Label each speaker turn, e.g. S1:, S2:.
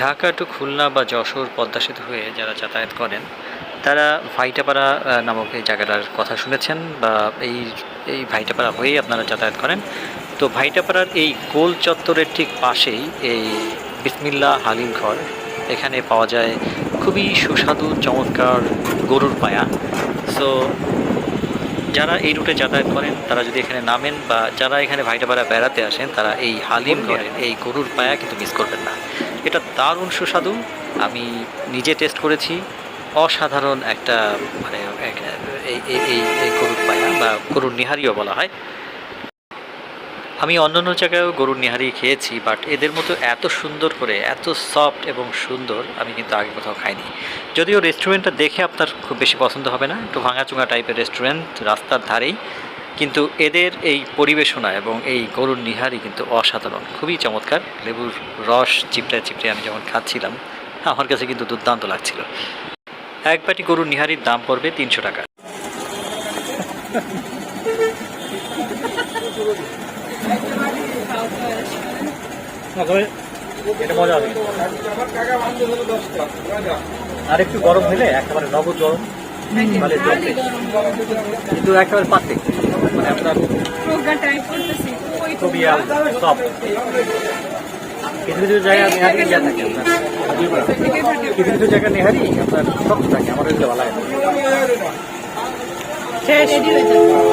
S1: Dhaka two Khulna বা যশোর পদ্মা সেতু হয়ে যারা যাতায়াত করেন তারা ভাইটাপাড়া নামক এই জায়গাটার কথা শুনেছেন বা এই এই ভাইটাপাড়া হয়েই আপনারা যাতায়াত করেন। তো ভাইটাপাড়ার এই গোল চত্বরের ঠিক পাশেই এই বিসমিল্লা হালিম ঘর এখানে পাওয়া যায় খুবই সুস্বাদু চমৎকার গরুর পায়া। সো যারা এই রুটে যাতায়াত করেন তারা যদি এখানে নামেন বা যারা এখানে ভাইটাপাড়া বেড়াতে আসেন তারা এই হালিম ঘরের এই গরুর পায়া কিন্তু মিস করবেন না। এটা দারুণ সুস্বাদু। আমি নিজে টেস্ট করেছি। অসাধারণ একটা মানে এই, এই- গরুর পায়া বা গরুর নিহারিও বলা হয়। আমি অন্যান্য জায়গায়ও গরুর নিহারি খেয়েছি বাট এদের মতো এত সুন্দর করে, এত সফট এবং সুন্দর আমি কিন্তু আগে কোথাও খাইনি। যদিও রেস্টুরেন্টটা দেখে আপনার খুব বেশি পছন্দ হবে না। একটু ভাঙাচুঙা টাইপের রেস্টুরেন্ট রাস্তার ধারেই। কিন্তু এদের এই পরিবেশনা এবং এই গরুর নিহারি কিন্তু অসাধারণ খুবই চমৎকার। লেবুর রস চিপড়ে চিপড়ে আমি যখন খাচ্ছিলাম আমার কাছে কিন্তু দুর্দান্ত লাগছিল। এক বাটি গরুর নিহারির দাম পড়বে তিনশো টাকা। এটা মজা হবে। আর একটু গরম হলে একেবারে নগদ গরম। কিন্তু একেবারে পাতে মানে আপনার
S2: প্রোগ্রাম ট্রাই করতেছি ওই তো
S1: খুবই সফট কিছু কিছু জায়গায় নেহারি ইয়া থাকে আপনার
S2: থেকে থাকে
S1: কিছু কিছু জায়গায় নেহারি আপনার শক্ত থাকে আমার ওইগুলো ভালো লাগে না।
S2: শেষ রেডি হয়ে যাবে